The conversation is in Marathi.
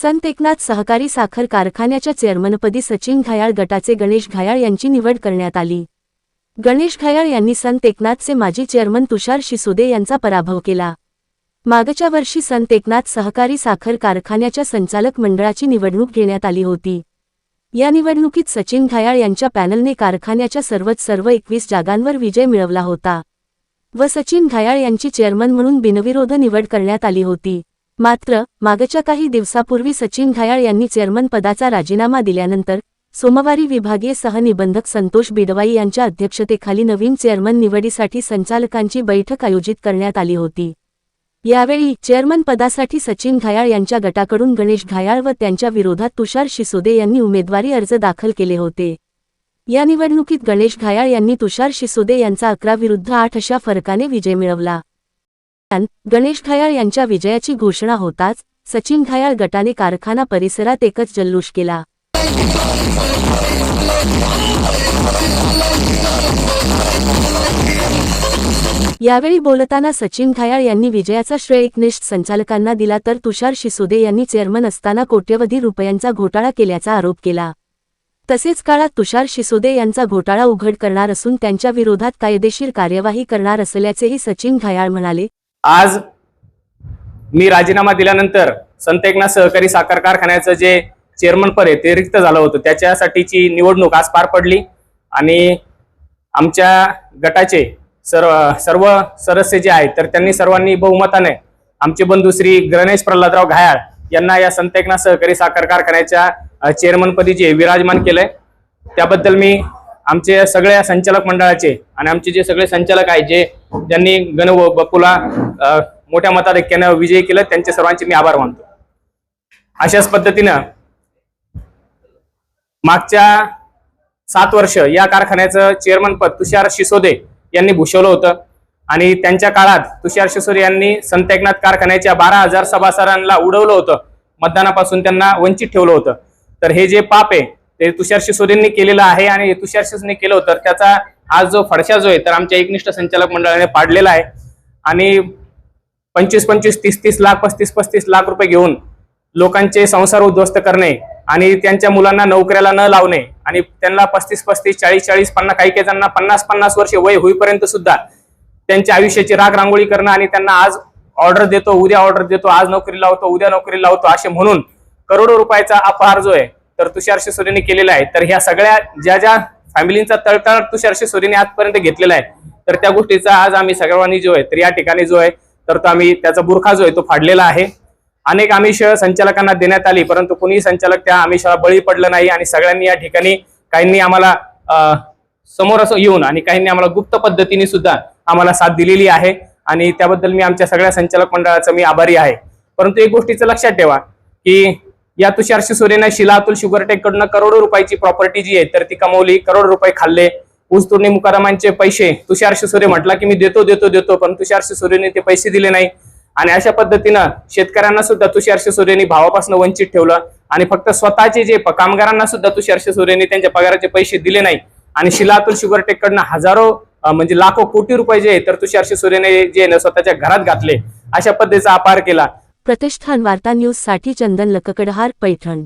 संत एकनाथ सहकारी साखर कारखान्याच्या चेअरमनपदी सचिन घायाळ गटाचे गणेश घायाळ यांची निवड करण्यात आली. गणेश घायाळ यांनी संत एकनाथचे माजी चेअरमन तुषार शिसोदे यांचा पराभव केला. मागच्या वर्षी संत एकनाथ सहकारी साखर कारखान्याच्या संचालक मंडळाची निवडणूक घेण्यात आली होती. या निवडणुकीत सचिन घायाळ यांच्या पॅनलने कारखान्याच्या सर्वच सर्व एकवीस जागांवर विजय मिळवला होता व सचिन घायाळ यांची चेअरमन म्हणून बिनविरोध निवड करण्यात आली होती. मात्र मागच्या काही दिवसापूर्वी सचिन घायाळ यांनी चेअरमन पदाचा राजीनामा दिल्यानंतर सोमवारी विभागीय सहनिबंधक संतोष बिडवाई यांच्या अध्यक्षतेखाली नवीन चेअरमन निवडीसाठी संचालकांची बैठक आयोजित करण्यात आली होती. यावेळी चेअरमन पदासाठी सचिन घायाळ यांच्या गटाकडून गणेश घायाळ व त्यांच्या विरोधात तुषार शिसोदे यांनी उमेदवारी अर्ज दाखल केले होते. या निवडणुकीत गणेश घायाळ यांनी तुषार शिसोदे यांचा अकरा विरुद्ध आठ अशा फरकाने विजय मिळवला. गणेश घायाळ यांच्या विजयाची घोषणा होताच सचिन घायाळ गटाने कारखाना परिसरात एकच जल्लोष केला. यावेळी बोलताना सचिन घायाळ यांनी विजयाचा श्रेय एकनिष्ठ संचालकांना दिला तर तुषार शिसोदे यांनी चेअरमन असताना कोट्यवधी रुपयांचा घोटाळा केल्याचा आरोप केला. तसेच काळात तुषार शिसोदे यांचा घोटाळा उघड करणार असून त्यांच्या विरोधात कायदेशीर कार्यवाही करणार असल्याचेही सचिन घायाळ म्हणाले. आज मी राजीनामा दिल्यानंतर संत एकनाथ सहकारी साखर कारखान्याचं जे चेअरमन पद आहे ते रिक्त झालं होतं. त्याच्यासाठीची निवडणूक आज पार पडली आणि आमच्या गटाचे सर्व सर्व सदस्य जे आहेत तर त्यांनी सर्वांनी बहुमताने आमचे बंधू श्री गणेश प्रल्हादराव घायाळ यांना या संत एकनाथ सहकारी साखर कारखान्याच्या चेअरमनपदी जे विराजमान केलंय. त्याबद्दल मी आमचे सगळ्या संचालक मंडळाचे आणि आमचे जे सगळे संचालक आहेत जे ज्यांनी गण व मोठ्या मताधिक्यानं विजयी केलं त्यांचे सर्वांचे मी आभार मानतो. अशाच पद्धतीनं मागच्या सात वर्ष या कारखान्याचं चेअरमन पद तुषार शिसोदे यांनी भूषवलं होतं. आणि त्यांच्या काळात तुषार शिसोदे यांनी संत एकनाथ कारखान्याच्या बारा हजार सभासदांना उडवलं होतं. मतदानापासून त्यांना वंचित ठेवलं होतं. तर हे जे पाप आहे ते तुषार शिसोदेंनी केलेलं आहे आणि तुषार शिसोदेने केलं होतं. त्याचा आज जो फडशा जो आहे तर आमच्या एकनिष्ठ संचालक मंडळाने पाडलेला आहे. आणि पंचवीस पंचवीस तीस तीस लाख पस्तीस पस्तीस लाख रुपये घेऊन लोकांचे संसार उद्ध्वस्त करणे आणि त्यांच्या मुलांना नोकऱ्याला न लावणे आणि त्यांना पस्तीस पस्तीस चाळीस चाळीस पन्नास काही काही जणांना पन्नास पन्नास वर्ष वय होईपर्यंत सुद्धा त्यांच्या आयुष्याची राग रांगोळी करणं आणि त्यांना आज ऑर्डर देतो उद्या ऑर्डर देतो आज नोकरी लावतो उद्या नोकरी लावतो असे म्हणून करोडो रुपयाचा अपहार जो आहे तर तुषार शिसोरेने केलेला आहे. तर ह्या सगळ्या ज्या ज्या फॅमिलींचा तळतळ तुषार शिसोरेने आजपर्यंत घेतलेला आहे. तर त्या गोष्टीचा आज आम्ही सर्वांनी जो आहे तर या ठिकाणी जो आहे तर तो आम्ही त्याचा बुरखा जो आहे तो फाडलेला आहे. अनेक आमिष संचालकांना देण्यात आली परंतु कोणी संचालक त्या आमिषाला बळी पडलं नाही आणि सगळ्यांनी या ठिकाणी काहींनी आम्हाला समोर असं येऊन आणि काहींनी आम्हाला गुप्त पद्धतीने सुद्धा आम्हाला साथ दिलेली आहे. आणि त्याबद्दल मी आमच्या सगळ्या संचालक मंडळाचा मी आभारी आहे. परंतु एक गोष्टीचं लक्षात ठेवा की या तुषार शिसोरेनं शिला अतुल शुगरटेक कडनं करोडो रुपयाची प्रॉपर्टी जी आहे तर ती कमवली करोडो रुपये खाल्ले. ऊसतोडणी मुकारामांचे पैसे तुषार शिसोरे म्हटला की मी देतो देतो देतो पण तुषार शिसोरेने ते पैसे दिले नाही. आणि अशा पद्धतीनं शेतकऱ्यांना सुद्धा तुषार शिसोरेने भावापासून वंचित ठेवलं आणि फक्त स्वतःचे जे कामगारांना सुद्धा तुषार शिसोरेने त्यांच्या पगाराचे पैसे दिले नाही. आणि शिला अतुल शुगरटेक कडनं हजारो म्हणजे लाखो कोटी रुपये जे आहे तर तुषार शिसोरेने जे स्वतःच्या घरात घातले. अशा पद्धतीचा अपार केला. प्रतिष्ठान वार्ता न्यूजसाठी चंदन लककडहार पैठण.